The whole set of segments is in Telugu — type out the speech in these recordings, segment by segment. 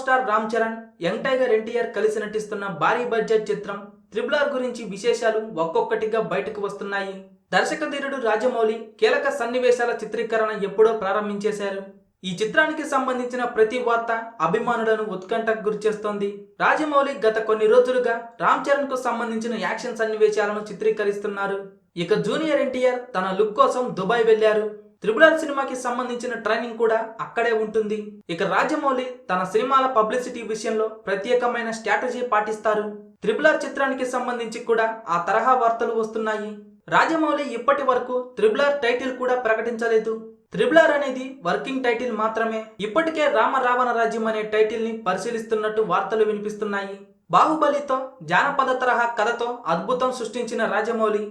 Star Ram Charan young tiger NTR కలిసి నటిస్తున్న భారీ బడ్జెట్ చిత్రం త్రిబుల్ ఆర్ గురించి విశేషాలు ఒక్కొక్కటిగా బయటకు వస్తున్నాయి. దర్శక ధీరుడు రాజమౌళి కీలక సన్నివేశాల చిత్రీకరణ ఎప్పుడో ప్రారంభించేశారు. ఈ చిత్రానికి సంబంధించిన ప్రతి వార్త అభిమానులను ఉత్కంఠకు గురిచేస్తోంది రాజమౌళి గత కొన్ని రోజులుగా రామ్ చరణ్కు సంబంధించిన యాక్షన్ సన్నివేశాలను చిత్రీకరిస్తున్నారు. ఇక జూనియర్ ఎన్టీఆర్ తన లుక్ కోసం దుబాయ్ వెళ్ళారు త్రిబులర్ సినిమాకి సంబంధించిన ట్రైనింగ్ కూడా అక్కడే ఉంటుంది. ఇక రాజమౌళి తన సినిమాల పబ్లిసిటీ విషయంలో ప్రత్యేకమైన స్ట్రాటజీ పాటిస్తారు. త్రిబులర్ చిత్రానికి సంబంధించి కూడా ఆ తరహా వార్తలు వస్తున్నాయి. రాజమౌళి ఇప్పటి వరకు త్రిబులర్ టైటిల్ కూడా ప్రకటించలేదు. త్రిబులర్ అనేది వర్కింగ్ టైటిల్ మాత్రమే. ఇప్పటికే రామ రావణ రాజ్యం అనే టైటిల్ని పరిశీలిస్తున్నట్టు వార్తలు వినిపిస్తున్నాయి. బాహుబలితో జానపద తరహా కథతో అద్భుతం సృష్టించిన రాజమౌళి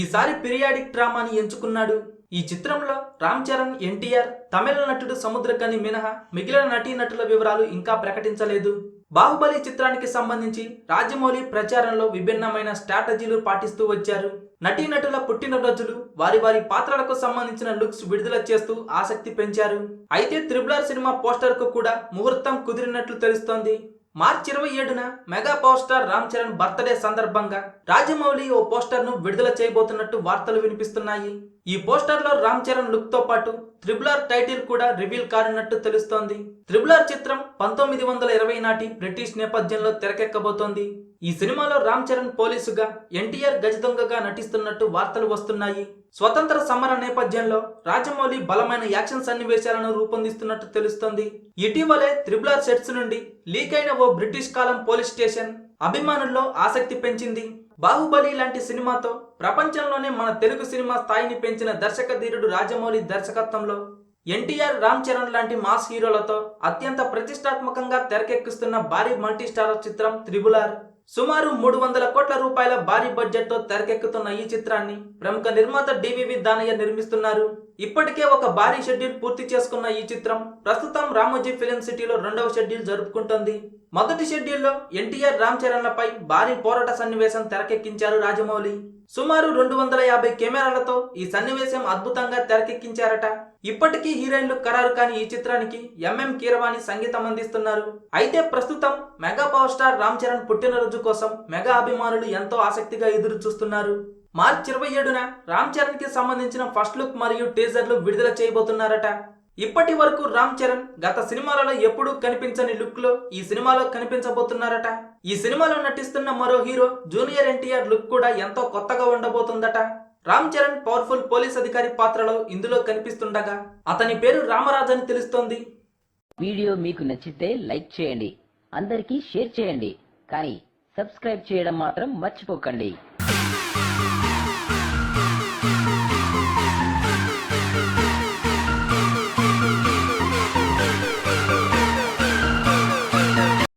ఈసారి పిరియాడిక్ డ్రామాని ఎంచుకున్నాడు. ఈ చిత్రంలో రామ్ చరణ్ ఎన్టీఆర్ తమిళ నటుడు సముద్రకని మినహా మిగిలిన నటీనటుల వివరాలు ఇంకా ప్రకటించలేదు. బాహుబలి చిత్రానికి సంబంధించి రాజమౌళి ప్రచారంలో విభిన్నమైన స్ట్రాటజీలు పాటిస్తూ వచ్చారు. నటీనటుల పుట్టినరోజులు వారి వారి పాత్రలకు సంబంధించిన లుక్స్ విడుదల చేస్తూ ఆసక్తి పెంచారు. అయితే త్రిబులర్ సినిమా పోస్టర్కు కూడా ముహూర్తం కుదిరినట్లు తెలుస్తోంది. మార్చి ఇరవై ఏడున mega power star Ram Charan birthday సందర్భంగా రాజమౌళి ఓ పోస్టర్ను విడుదల చేయబోతున్నట్టు వార్తలు వినిపిస్తున్నాయి. ఈ పోస్టర్లో రామ్ చరణ్ లుక్తో పాటు త్రిబుల్ ఆర్ టైటిల్ కూడా రివీల్ కానున్నట్టు తెలుస్తోంది. త్రిబుల్ ఆర్ చిత్రం పంతొమ్మిది వందల ఇరవై నాటి బ్రిటిష్ నేపథ్యంలో తెరకెక్కబోతోంది. ఈ సినిమాలో రామ్ చరణ్ పోలీసుగా ఎన్టీఆర్ గజదొంగగా నటిస్తున్నట్టు వార్తలు వస్తున్నాయి. స్వతంత్ర సమర నేపథ్యంలో రాజమౌళి బలమైన యాక్షన్ సన్నివేశాలను రూపొందిస్తున్నట్టు తెలుస్తోంది. ఇటీవలే త్రిబులర్ సెట్స్ నుండి లీక్ అయిన ఓ బ్రిటిష్ కాలం పోలీస్ స్టేషన్ అభిమానుల్లో ఆసక్తి పెంచింది. బాహుబలి లాంటి సినిమాతో ప్రపంచంలోనే మన తెలుగు సినిమా స్థాయిని పెంచిన దర్శక ధీరుడు రాజమౌళి దర్శకత్వంలో ఎన్టీఆర్ రామ్ చరణ్ లాంటి మాస్ హీరోలతో అత్యంత ప్రతిష్టాత్మకంగా తెరకెక్కిస్తున్న భారీ మల్టీస్టార్ చిత్రం త్రిబులార్ సుమారు మూడు వందల కోట్ల రూపాయల భారీ బడ్జెట్తో తెరకెక్కుతున్న ఈ చిత్రాన్ని ప్రముఖ నిర్మాత డివివి దానయ్య నిర్మిస్తున్నారు. ఇప్పటికే ఒక భారీ షెడ్యూల్ పూర్తి చేసుకున్న ఈ చిత్రం ప్రస్తుతం రామోజీ ఫిలిం సిటీలో రెండవ షెడ్యూల్ జరుపుకుంటుంది. మొదటి షెడ్యూల్లో ఎన్టీఆర్ రామ్ చరణ్లపై భారీ పోరాట సన్నివేశం తెరకెక్కించారు రాజమౌళి. సుమారు రెండు వందల యాభై కెమెరాలతో ఈ సన్నివేశం అద్భుతంగా తెరకెక్కించారట. ఇప్పటికీ హీరోయిన్లు ఖరారు కాని ఈ చిత్రానికి ఎంఎం కీరవాణి సంగీతం అందిస్తున్నారు. అయితే ప్రస్తుతం mega power star Ram Charan పుట్టినరోజు కోసం మెగా అభిమానులు ఎంతో ఆసక్తిగా ఎదురు చూస్తున్నారు మార్చి ఇరవై ఏడున రామ్ చరణ్కి సంబంధించిన ఫస్ట్ లుక్ మరియు టీజర్లు విడుదల చేయబోతున్నారట. ఇప్పటి వరకు రామ్ చరణ్ గత సినిమాలలో ఎప్పుడూ కనిపించని లుక్లో ఈ సినిమాలో కనిపించబోతున్నారట. ఈ సినిమాలో నటిస్తున్న మరో హీరో జూనియర్ ఎన్టీఆర్ లుక్ కూడా ఎంతో కొత్తగా ఉండబోతుందట. రామ్ చరణ్ పవర్ఫుల్ పోలీస్ అధికారి పాత్రలో ఇందులో కనిపిస్తుండగా అతని పేరు రామరాజు అని తెలుస్తోంది. వీడియో మీకు నచ్చితే లైక్ చేయండి అందరికీ షేర్ చేయండి కానీ సబ్స్క్రైబ్ చేయడం మాత్రం మర్చిపోకండి.